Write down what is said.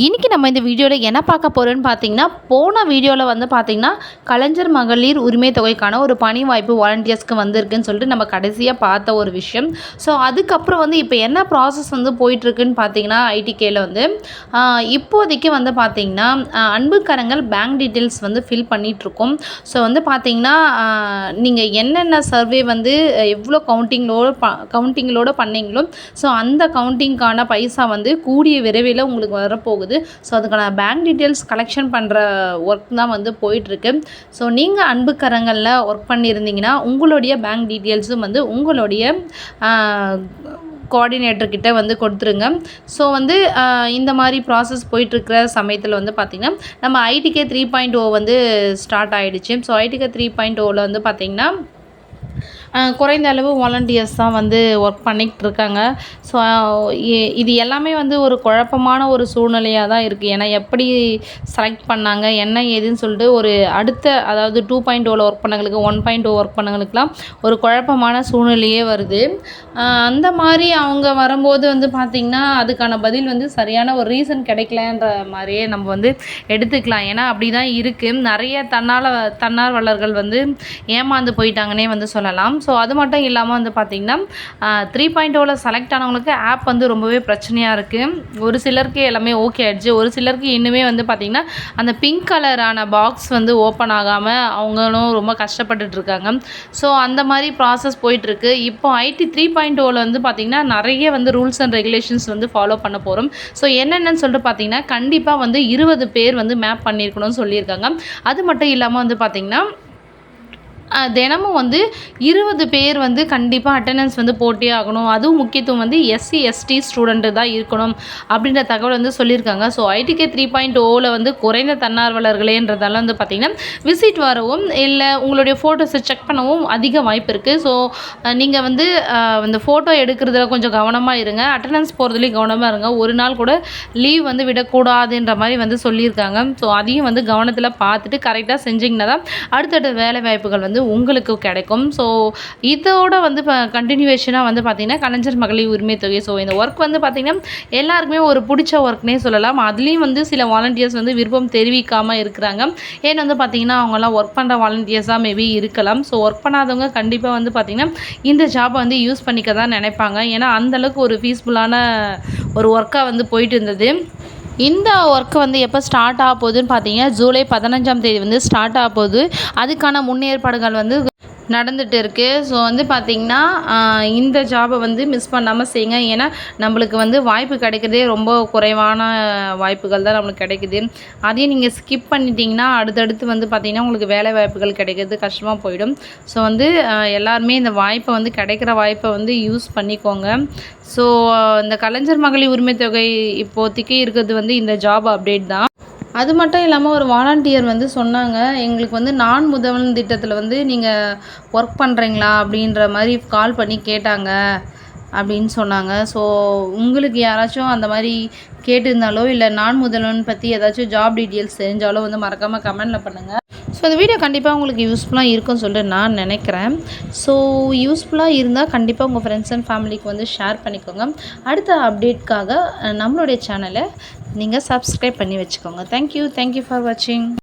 இன்றைக்கி நம்ம இந்த வீடியோவில் என்ன பார்க்க போகிறோன்னு பார்த்தீங்கன்னா போன வீடியோவில் வந்து பார்த்திங்கன்னா கலைஞர் மகளிர் உரிமை தொகைக்கான ஒரு பணி வாய்ப்பு வாலண்டியர்ஸ்க்கு வந்திருக்குன்னு சொல்லிட்டு நம்ம கடைசியாக பார்த்த ஒரு விஷயம். ஸோ அதுக்கப்புறம் வந்து இப்போ என்ன ப்ராசஸ் வந்து போயிட்டுருக்குன்னு பார்த்தீங்கன்னா ஐடிகேயில் வந்து இப்போதைக்கு வந்து பார்த்தீங்கன்னா அன்புக்கரங்கள் பேங்க் டீட்டெயில்ஸ் வந்து ஃபில் பண்ணிகிட்ருக்கோம் ஸோ வந்து பார்த்திங்கன்னா நீங்கள் என்னென்ன சர்வே வந்து எவ்வளோ கவுண்டிங்களோட ப கவுண்டிங்களோட பண்ணீங்களோ ஸோ அந்த கவுண்டிங்க்கான பைசா வந்து கூடிய விரைவில் உங்களுக்கு வரப்போகுது. ஸோ அதுக்கான பேங்க் டீட்டெயில்ஸ் கலெக்ஷன் பண்ணுற ஒர்க் தான் வந்து போயிட்டுருக்கு. ஸோ நீங்கள் அன்புக்கரங்களில் ஒர்க் பண்ணியிருந்தீங்கன்னா உங்களுடைய பேங்க் டீட்டெயில்ஸும் வந்து உங்களுடைய கோஆர்டினேட்டர்கிட்ட வந்து கொடுத்துருங்க. ஸோ வந்து இந்த மாதிரி ப்ராசஸ் போயிட்டுருக்கிற சமயத்தில் வந்து பார்த்திங்கன்னா நம்ம ஐடிகே த்ரீ பாயிண்ட் ஓ வந்து ஸ்டார்ட் ஆகிடுச்சு ஸோ ஐடிகே த்ரீ பாயிண்ட் ஓவில் வந்து பார்த்திங்கன்னா குறைந்த அளவு வாலண்டியர்ஸ் தான் வந்து ஒர்க் பண்ணிக்கிட்டு இருக்காங்க ஸோ இது எல்லாமே வந்து ஒரு குழப்பமான ஒரு சூழ்நிலையாக தான் இருக்குது ஏன்னா எப்படி செலக்ட் பண்ணாங்க என்ன ஏதுன்னு சொல்லிட்டு ஒரு அடுத்த அதாவது டூ பாயிண்ட் ஓவில் ஒர்க் பண்ணவங்களுக்கு ஒன் பாயிண்ட் ஓ ஒர்க் பண்ணவங்களுக்குலாம் ஒரு குழப்பமான சூழ்நிலையே வருது. அந்த மாதிரி அவங்க வரும்போது வந்து பார்த்திங்கன்னா அதுக்கான பதில் வந்து சரியான ஒரு ரீசன் கிடைக்கலன்ற மாதிரியே நம்ம வந்து எடுத்துக்கலாம். ஏன்னா அப்படி தான் இருக்குது நிறைய தன்னால் தன்னார்வலர்கள் வந்து ஏமாந்து போயிட்டாங்கன்னே வந்து சொல்லலாம். ஸோ அது மட்டும் இல்லாமல் வந்து பார்த்திங்கன்னா த்ரீ பாயிண்ட் ஓவில் செலக்ட் ஆனவங்களுக்கு ஆப் வந்து ரொம்பவே பிரச்சனையாக இருக்குது ஒரு சிலருக்கு எல்லாமே ஓகே ஆகிடுச்சு ஒரு சிலருக்கு இன்னுமே வந்து பார்த்திங்கன்னா அந்த பிங்க் கலரான பாக்ஸ் வந்து ஓப்பன் ஆகாமல் அவங்களும் ரொம்ப கஷ்டப்பட்டுட்டு இருக்காங்க. ஸோ அந்த மாதிரி ப்ராசஸ் போயிட்டுருக்கு இப்போ ஐடி த்ரீ பாயிண்ட் ஓவில் வந்து பார்த்திங்கன்னா நிறைய வந்து ரூல்ஸ் அண்ட் ரெகுலேஷன்ஸ் வந்து ஃபாலோ பண்ண போகிறோம் ஸோ என்னென்னு சொல்லிட்டு பார்த்தீங்கன்னா கண்டிப்பாக வந்து இருபது பேர் வந்து மேப் பண்ணியிருக்கணும்னு சொல்லியிருக்காங்க. அது மட்டும் இல்லாமல் வந்து பார்த்திங்கன்னா தினமும் வந்து இருபது பேர் வந்து கண்டிப்பாக அட்டண்டன்ஸ் வந்து போட்டே ஆகணும். அதுவும் முக்கியத்துவம் வந்து எஸ்சி எஸ்டி ஸ்டூடெண்ட்டு தான் இருக்கணும் அப்படின்ற தகவல் வந்து சொல்லியிருக்காங்க. ஸோ ஐடிகே த்ரீ பாயிண்ட் ஓவில் வந்து குறைந்த தன்னார்வலர்களேன்றதால வந்து பார்த்திங்கன்னா விசிட் வரவும் இல்லை உங்களுடைய ஃபோட்டோஸை செக் பண்ணவும் அதிக வாய்ப்பு இருக்குது ஸோ நீங்கள் வந்து இந்த ஃபோட்டோ எடுக்கிறதுல கொஞ்சம் கவனமாக இருங்க. அட்டண்டன்ஸ் போகிறதுலேயும் கவனமாக இருங்க. ஒரு நாள் கூட லீவ் வந்து விடக்கூடாதுன்ற மாதிரி வந்து சொல்லியிருக்காங்க. ஸோ அதையும் வந்து கவனத்தில் பார்த்துட்டு கரெக்டாக செஞ்சிங்கன்னா தான் அடுத்தடுத்த வேலை வாய்ப்புகள் வந்து உங்களுக்கு கிடைக்கும். ஸோ இதோட வந்து இப்போ கண்டினியூவேஷனாக வந்து பார்த்திங்கன்னா கலைஞர் மகளிர் உரிமை தொகை. ஸோ இந்த ஒர்க் வந்து பார்த்திங்கன்னா எல்லாருக்குமே ஒரு பிடிச்ச ஒர்க்னே சொல்லலாம். அதுலேயும் வந்து சில வாலண்டியர்ஸ் வந்து விருப்பம் தெரிவிக்காமல் இருக்கிறாங்க. ஏன்னு வந்து பார்த்திங்கன்னா அவங்கெல்லாம் ஒர்க் பண்ணுற வாலண்டியர்ஸாக மேபி இருக்கலாம். ஸோ ஒர்க் பண்ணாதவங்க கண்டிப்பாக வந்து பார்த்திங்கன்னா இந்த ஜாபை வந்து யூஸ் பண்ணிக்க தான் நினைப்பாங்க. ஏன்னா அந்தளவுக்கு ஒரு பீஸ்ஃபுல்லான ஒரு ஒர்க்காக வந்து போயிட்டு இருந்தது. இந்த ஒர்க் வந்து எப்போ ஸ்டார்ட் ஆக போகுதுன்னு பார்த்தீங்கன்னா ஜூலை பதினஞ்சாம் தேதி வந்து ஸ்டார்ட் ஆக போகுது. அதுக்கான முன்னேற்பாடுகள் வந்து நடந்துட்டு இருக்கு ஸோ வந்து பார்த்திங்கன்னா இந்த ஜாபை வந்து மிஸ் பண்ணாமல் செய்யுங்க. ஏன்னா நம்மளுக்கு வந்து வாய்ப்பு கிடைக்கிறதே ரொம்ப குறைவான வாய்ப்புகள் தான் நம்மளுக்கு கிடைக்குது. அதையும் நீங்கள் ஸ்கிப் பண்ணிட்டீங்கன்னா அடுத்தடுத்து வந்து பார்த்திங்கன்னா உங்களுக்கு வேலை வாய்ப்புகள் கிடைக்கிறது கஷ்டமாக போயிடும். ஸோ வந்து எல்லாருமே இந்த வாய்ப்பை வந்து கிடைக்கிற வாய்ப்பை வந்து யூஸ் பண்ணிக்கோங்க. ஸோ இந்த கலைஞர் மகளிர் உரிமை தொகை இப்போதைக்கு இருக்கிறது வந்து இந்த ஜாப் அப்டேட் தான். அது மட்டும் இல்லாமல் ஒரு வாலண்டியர் வந்து சொன்னாங்க எங்களுக்கு வந்து நான் முதல்வன் திட்டத்தில் வந்து நீங்கள் ஒர்க் பண்ணுறீங்களா அப்படின்ற மாதிரி கால் பண்ணி கேட்டாங்க அப்படின்னு சொன்னாங்க. ஸோ உங்களுக்கு யாராச்சும் அந்த மாதிரி கேட்டிருந்தாலோ இல்லை நான் முதல்வன் பற்றி ஏதாச்சும் ஜாப் டீட்டெயில்ஸ் தெரிஞ்சாலோ வந்து மறக்காமல் கமெண்டில் பண்ணுங்கள் ஸோ இந்த வீடியோ கண்டிப்பாக உங்களுக்கு யூஸ்ஃபுல்லாக இருக்கும்னு சொல்லிட்டு நான் நினைக்கிறேன். ஸோ யூஸ்ஃபுல்லாக இருந்தால் கண்டிப்பாக உங்கள் ஃப்ரெண்ட்ஸ் அண்ட் ஃபேமிலிக்கு வந்து ஷேர் பண்ணிக்கோங்க. அடுத்த அப்டேட்காக நம்மளுடைய சேனலை நீங்கள் சப்ஸ்கிரைப் பண்ணி வச்சுக்கோங்க. தேங்க்யூ தேங்க்யூ ஃபார் வாட்சிங்